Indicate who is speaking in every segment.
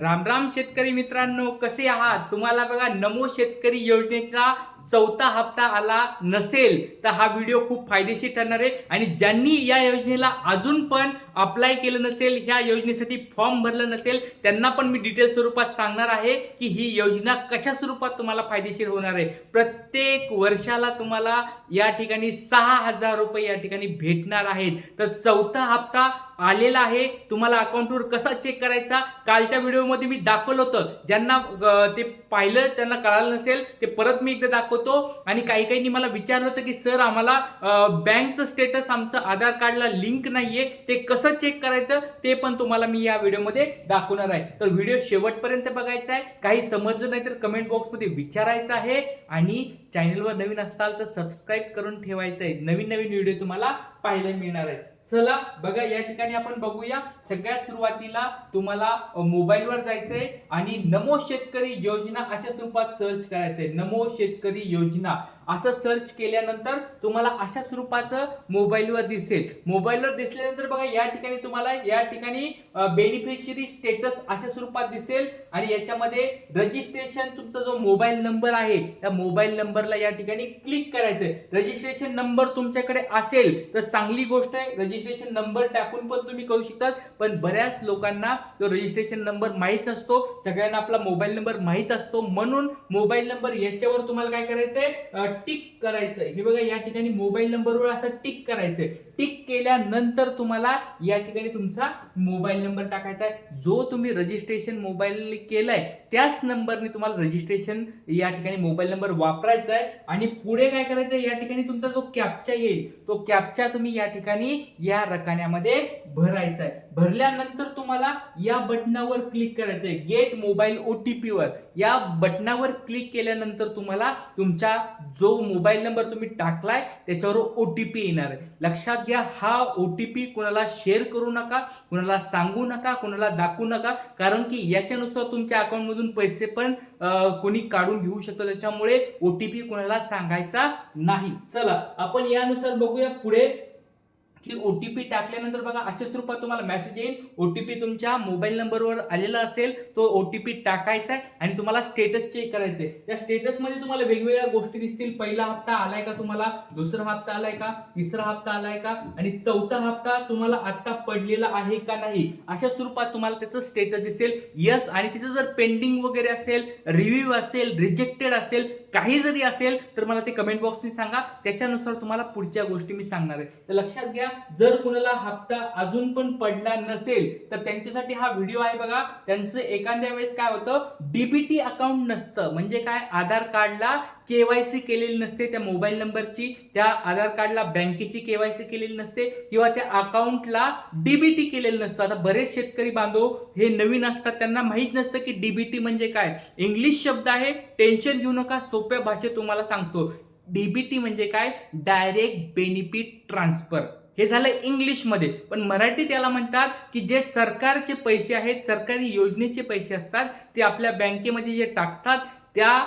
Speaker 1: राम राम शेतकरी मित्रांनो कसे आहात? तुम्हाला बघा नमो शेतकरी योजनेचा चौथा हप्ता आला नसेल तर हा व्हिडिओ खूप फायदेशीर ठरणार आहे. आणि ज्यांनी या योजनेला अजून पण अप्लाय केलं नसेल ह्या योजनेसाठी फॉर्म भरलं नसेल त्यांना पण मी डिटेल स्वरूपात सांगणार आहे की ही योजना कशा स्वरूपात तुम्हाला फायदेशीर होणार आहे. प्रत्येक वर्षाला तुम्हाला या ठिकाणी सहा हजार रुपये या ठिकाणी भेटणार आहेत. तर चौथा हप्ता आलेला आहे. तुम्हाला अकाउंटवर कसा चेक करायचा? कालच्या व्हिडिओमध्ये मी दाखवलं होतं. ज्यांना ते पाहिलं त्यांना कळालं नसेल ते परत मी एकदा दाखवतो. आणि काही काहींनी मला विचारलं होतं की सर आम्हाला बँकचं स्टेटस आमचं आधार कार्डला लिंक नाहीये. ते कसं चेक करायचं ते पण तुम्हाला मी या व्हिडिओमध्ये दाखवणार आहे. तर व्हिडिओ शेवटपर्यंत बघायचा आहे. काही समजलं नाही तर कमेंट बॉक्समध्ये विचारायचं आहे. आणि चॅनलवर नवीन असताल तर सबस्क्राईब करून ठेवायचं आहे. नवीन नवीन व्हिडिओ तुम्हाला पाहायला मिळणार आहे चला बघा या ठिकाणी आपण बघूया. सगळ्यात सुरुवातीला तुम्हाला मोबाईलवर जायचंय आणि नमो शेतकरी योजना अशा स्वरूपात सर्च करायचंय. नमो शेतकरी योजना. असं सर्च केल्यानंतर तुम्हाला अशा स्वरूपाचं मोबाईलवर दिसेल. मोबाईलवर दिसल्यानंतर बघा या ठिकाणी तुम्हाला या ठिकाणी बेनिफिशियरी स्टेटस अशा स्वरूपात दिसेल. आणि याच्यामध्ये रजिस्ट्रेशन तुमचा जो मोबाईल नंबर आहे त्या मोबाईल नंबरला या ठिकाणी क्लिक करायचं रजिस्ट्रेशन नंबर तुमच्याकडे असेल तर चांगली गोष्ट आहे. रजिस्ट्रेशन नंबर टाकून पण तुम्ही करू शकतात. पण बऱ्याच लोकांना तो रजिस्ट्रेशन नंबर माहीत नसतो. सगळ्यांना आपला मोबाईल नंबर माहीत असतो. म्हणून मोबाईल नंबर याच्यावर तुम्हाला काय करायचंय? टिक करायचंय. हे बघा या ठिकाणी मोबाईल नंबरवर असं टिक करायचंय. टिक केल्यानंतर तुम्हाला या ठिकाणी तुमचा मोबाईल नंबर टाकायचा आहे. जो तुम्ही रजिस्ट्रेशन मोबाईल केलाय त्याच नंबरने तुम्हाला रजिस्ट्रेशन या ठिकाणी मोबाईल नंबर वापरायचा आहे. आणि पुढे काय करायचं आहे? या ठिकाणी तुमचा जो कॅपचा येईल तो कॅपचा तुम्ही या ठिकाणी या रकान्यामध्ये भरायचा आहे. भरल्यानंतर तुम्हाला या बटनावर क्लिक करायचं आहे. गेट मोबाईल ओ टी पीवर या बटनावर क्लिक केल्यानंतर तुम्हाला तुमचा जो मोबाईल नंबर तुम्ही टाकलाय त्याच्यावर ओ टी पी येणार आहे. लक्षात घ्या हा ओ टी पी कुणाला शेअर करू नका कुणाला सांगू नका कुणाला दाखवू नका कारण की याच्यानुसार तुमच्या अकाउंटमधून पैसे पण कोणी काढून घेऊ शकतो. त्याच्यामुळे ओ टी पी कुणाला सांगायचा नाही. चला आपण यानुसार बघूया पुढे. की ओ टी पी टाकल्यानंतर बघा अशा स्वरूपात तुम्हाला मेसेज येईल. ओ टी पी तुमच्या मोबाईल नंबरवर आलेला असेल तो ओ टी पी टाकायचा आहे आणि तुम्हाला स्टेटस चेक करायचं आहे. त्या स्टेटसमध्ये तुम्हाला वेगवेगळ्या गोष्टी दिसतील. पहिला हप्ता आलाय का तुम्हाला? दुसरा हप्ता आलाय का? तिसरा हप्ता आलाय का? आणि चौथा हप्ता तुम्हाला आत्ता पडलेला आहे का नाही? अशा स्वरूपात तुम्हाला त्याचं स्टेटस दिसेल. यस आणि तिथं जर पेंडिंग वगैरे असेल रिव्ह्यू असेल रिजेक्टेड असेल काही जरी असेल तर मला ते कमेंट बॉक्सने सांगा. त्याच्यानुसार तुम्हाला पुढच्या गोष्टी मी सांगणार आहे. तर लक्षात घ्या जर कुणाला हप्ता अजून पण पडला नसेल तर त्यांच्यासाठी हा व्हिडिओ आहे बघा. त्यांचं एखाद्या वेळेस काय होतं? डीबीटी अकाउंट नसतं. म्हणजे काय? आधार कार्डला केवायसी केलेली नसते त्या मोबाईल नंबरची. त्या आधार कार्डला बँकेची केवायसी केलेली नसते. किंवा त्या अकाउंटला डीबीटी केलेलं नसतं. आता बरेच शेतकरी बांधव हे नवीन असतात. त्यांना माहीत नसतं की डीबीटी म्हणजे काय. इंग्लिश शब्द आहे. टेन्शन घेऊ नका. सोप्या भाषेत तुम्हाला सांगतो. डीबीटी म्हणजे काय? Direct benefit transfer. हे झालं इंग्लिशमध्ये. पण मराठीत याला म्हणतात की जे सरकारचे पैसे आहेत सरकारी योजनेचे पैसे असतात ते आपल्या बँकेमध्ये जे टाकतात त्या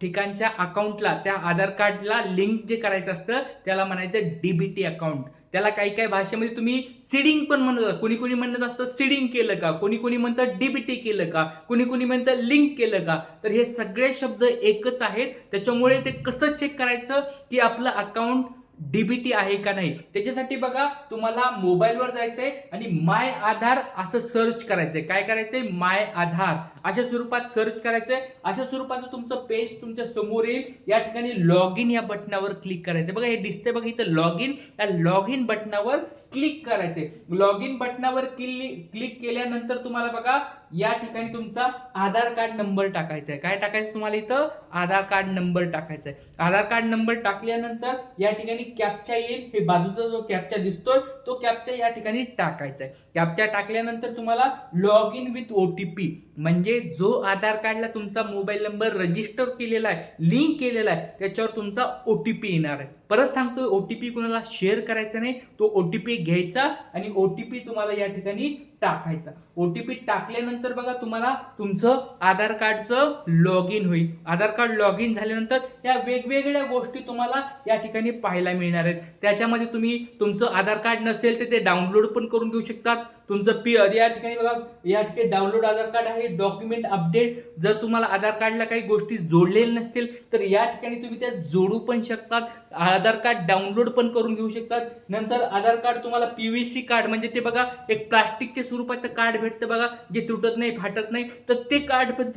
Speaker 1: ठिकाणच्या अकाउंटला त्या आधार कार्डला लिंक जे करायचं असतं त्याला म्हणायचं डीबीटी अकाउंट. त्याला काही काही भाषेमध्ये तुम्ही सिडिंग पण म्हणत कोणी कोणी म्हणत असतं सिडिंग केलं का? कोणी कोणी म्हणतं डीबीटी केलं का? कोणी कोणी म्हणतं लिंक केलं का? तर हे सगळे शब्द एकच आहेत. त्याच्यामुळे ते कसं चेक करायचं की आपलं अकाउंट डीबीटी आहे का नाही? त्याच्यासाठी बघा तुम्हाला मोबाईलवर जायचंय आणि माय आधार असं सर्च करायचंय. काय करायचंय? माय आधार. अशा स्वरूपात सर्च करायचंय. अशा स्वरूपाचं तुमचं पेज तुमच्यासमोर येईल. या ठिकाणी लॉग इन या बटनावर क्लिक करायचं बघा हे दिसते बघा इथं लॉग इन या लॉग इन बटनावर क्लिक करायचंय. लॉग इन बटनावर क्लिक केल्यानंतर तुम्हाला बघा या ठिकाणी तुमचा आधार कार्ड नंबर टाकायचा आहे काय टाकायचं तुम्हाला इथं? आधार कार्ड नंबर टाकायचा आहे आधार कार्ड नंबर टाकल्यानंतर या ठिकाणी कॅपचा येईल. हे बाजूचा जो कॅपचा दिसतोय तो कॅपचा या ठिकाणी टाकायचा आहे कॅपचा टाकल्यानंतर तुम्हाला log in with O T P म्हणजे जो आधार कार्डला तुमचा मोबाईल नंबर रजिस्टर केलेला आहे लिंक केलेला आहे त्याच्यावर तुमचा ओ टी पी येणार आहे. परत सांगतो ओ टी पी कुणाला शेअर करायचा नाही तो ओ टी पी घ्यायचा आणि ओ टी पी तुम्हाला या ठिकाणी टाकायचा. ओ टी पी टाकल्यानंतर बघा तुम्हाला तुमचं आधार कार्डचं लॉग इन होईल. आधार कार्ड लॉग इन झाल्यानंतर या वेगवेगळ्या गोष्टी तुम्हाला या ठिकाणी पाहायला मिळणार आहेत. त्याच्यामध्ये तुम्ही तुमचं आधार कार्ड नसेल तर ते डाउनलोड पण करून घेऊ शकतात. तुमचं पी या ठिकाणी बघा या ठिकाणी डाउनलोड आधार कार्ड आहे डॉक्युमेंट अपडेट जर तुम्हाला आधार कार्डला काही गोष्टी जोडलेल्या नसतील तर या ठिकाणी तुम्ही त्या जोडू पण शकतात. आधार कार्ड डाउनलोड पण करून घेऊ शकतात. नंतर आधार कार्ड तुम्हाला पी व्ही सी कार्ड म्हणजे ते बघा एक प्लास्टिकचे स्वरूपाचं कार्ड भेटतं बघा जे तुटत नाही फाटत नाही तर ते कार्ड पण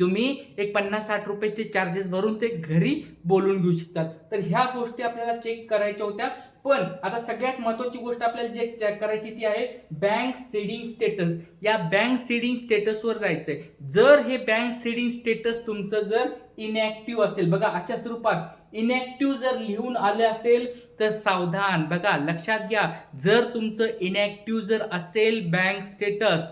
Speaker 1: तुम्ही एक पन्नास साठ रुपयाचे चार्जेस भरून ते घरी बोलून घेऊ शकतात. तर ह्या गोष्टी आपल्याला चेक करायच्या होत्या. पण आता सगळ्यात महत्वाची गोष्ट आपल्याला जे चेक करायची ती आहे बँक सीडिंग स्टेटस या बँक सीडिंग स्टेटसवर जायचंय. जर हे बँक सीडिंग स्टेटस तुमचं जर इनॅक्टिव्ह असेल बघा अशा स्वरूपात इनॅक्टिव्ह जर लिहून आले असेल तर सावधान. बघा लक्षात घ्या जर तुमचं इनॅक्टिव्ह जर असेल बँक स्टेटस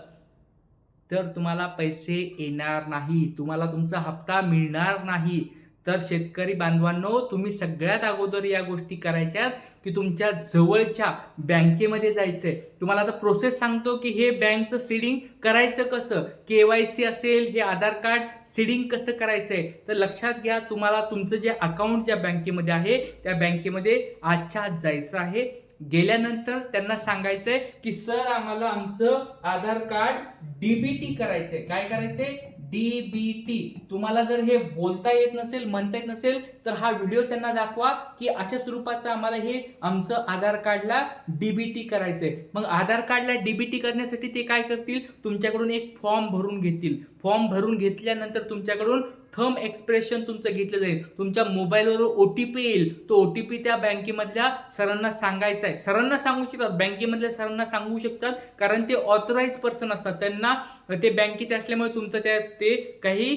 Speaker 1: तर तुम्हाला पैसे येणार नाही. तुम्हाला तुमचा हप्ता मिळणार नाही. तर शेतकरी बांधवांनो तुम्ही सगळ्यात अगोदर या गोष्टी करायच्यात की तुमच्या जवळच्या बँकेमध्ये जायचं आहे तुम्हाला आता प्रोसेस सांगतो की हे बँकचं सीडिंग करायचं कसं? के वाय सी असेल हे आधार कार्ड सीडिंग कसं करायचंय? तर लक्षात घ्या तुम्हाला तुमचं जे अकाउंट ज्या बँकेमध्ये आहे त्या बँकेमध्ये आजच्या आज जायचं आहे. गेल्यानंतर त्यांना सांगायचंय की सर आम्हाला आमचं आधार कार्ड डीबीटी करायचंय. काय करायचंय? डीबीटी तुम्हाला जर हे बोलता येत नसेल म्हणता येत नसेल तर हा व्हिडिओ त्यांना दाखवा की अशा स्वरूपाचं आम्हाला हे आमचं आधार कार्डला डीबीटी करायचंय. मग आधार कार्डला डीबीटी करण्यासाठी ते काय करतील? तुमच्याकडून एक फॉर्म भरून घेतील. फॉर्म भरून घेतल्यानंतर तुमच्याकडून थम एक्सप्रेशन तुमचं घेतलं जाईल. तुमच्या मोबाईलवर ओ टी पी येईल. तो ओ टी पी त्या बँकेमधल्या सरांना सांगायचा आहे. सरांना सांगू शकतात. बँकेमधल्या सरांना सांगू शकतात. कारण ते ऑथराईज पर्सन असतात. त्यांना ते बँकेचे असल्यामुळे तुमचं त्या ते काही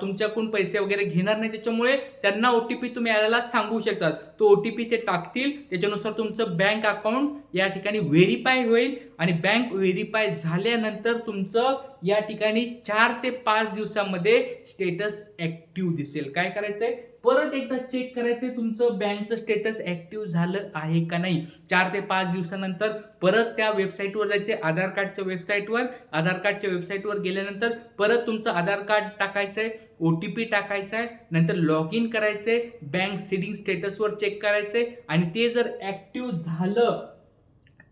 Speaker 1: तुमच्याकडून पैसे वगैरे घेणार नाही. त्याच्यामुळे त्यांना ओ टी पी तुम्ही यायला सांगू शकतात. तो ओ टी पी ते टाकतील. त्याच्यानुसार तुमचं बँक अकाउंट या ठिकाणी व्हेरीफाय होईल आणि बँक व्हेरीफाय झाल्यानंतर तुमचं या ठिकाणी चार ते पाच दिवसामध्ये स्टेटस ॲक्टिव्ह दिसेल. काय करायचं आहे परत एकदा चेक करायचं तुमचं बँकचं स्टेटस ॲक्टिव्ह झालं आहे का नाही. चार ते पाच दिवसानंतर परत त्या वेबसाईटवर जायचे आधार कार्डच्या वेबसाईटवर आधार कार्डच्या वेबसाईटवर गेल्यानंतर परत तुमचं आधार कार्ड टाकायचं आहे ओ टी पी टाकायचा आहे नंतर लॉग इन करायचं आहे बँक सिडिंग स्टेटसवर चेक करायचं आहे आणि ते जर ॲक्टिव्ह झालं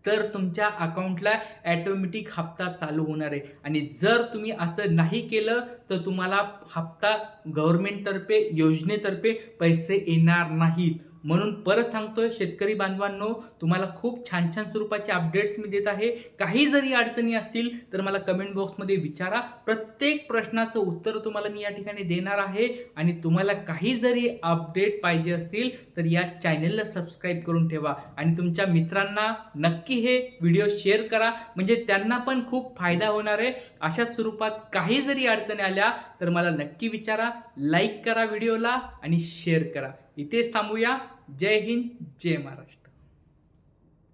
Speaker 1: तर तुमच्या अकाउंटला ॲटोमॅटिक हप्ता चालू होणार आहे. आणि जर तुम्ही असं नाही केलं तर तुम्हाला हप्ता गव्हर्नमेंटतर्फे योजनेतर्फे पैसे येणार नाहीत. म्हणून परत सांगतोय शेतकरी बांधवांनो तुम्हाला खूप छान छान स्वरूपाचे अपडेट्स मी देत आहे. काही जरी अडचणी असतील तर मला कमेंट बॉक्समध्ये विचारा. प्रत्येक प्रश्नाचं उत्तर तुम्हाला मी या ठिकाणी देणार आहे. आणि तुम्हाला काही जरी अपडेट पाहिजे असतील तर या चॅनलला सबस्क्राईब करून ठेवा. आणि तुमच्या मित्रांना नक्की हे व्हिडिओ शेअर करा. म्हणजे त्यांना पण खूप फायदा होणार आहे. अशा स्वरूपात काही जरी अडचणी आल्या तर मला नक्की विचारा. लाईक करा व्हिडिओला आणि शेअर करा. इथेच थांबूया. जय हिंद जय महाराष्ट्र.